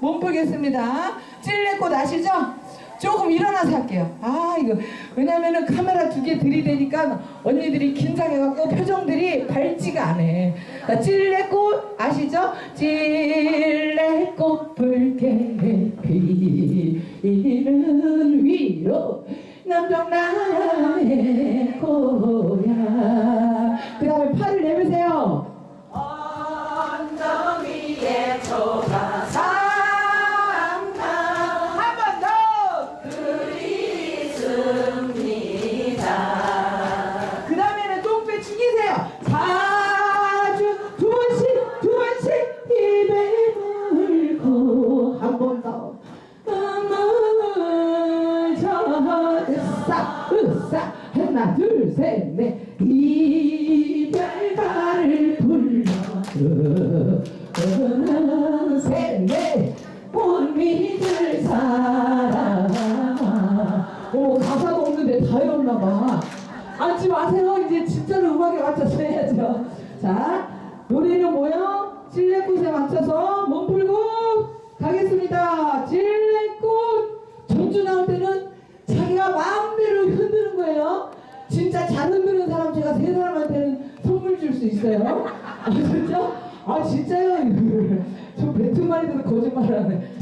못 보겠습니다. 찔레꽃 아시죠? 조금 일어나서 할게요. 아 이거 왜냐면은 카메라 두 개 들이대니까 언니들이 긴장해갖고 표정들이 밝지가 않아. 자, 찔레꽃 아시죠? 찔레꽃 붉게 피는 위로 남정남의 고향. 그 다음에 팔을 내미 다 외웠나봐 앉지 마세요. 이제 진짜로 음악에 맞춰서 해야죠. 자 노래는 뭐요? 찔레꽃에 맞춰서 몸 풀고 가겠습니다. 찔레꽃. 전주 나올 때는 자기가 마음대로 흔드는 거예요. 진짜 잘 흔드는 사람 제가 세 사람한테는 선물 줄 수 있어요. 아 진짜? 아 진짜요? 저 뱉은말이 들어 거짓말을 하네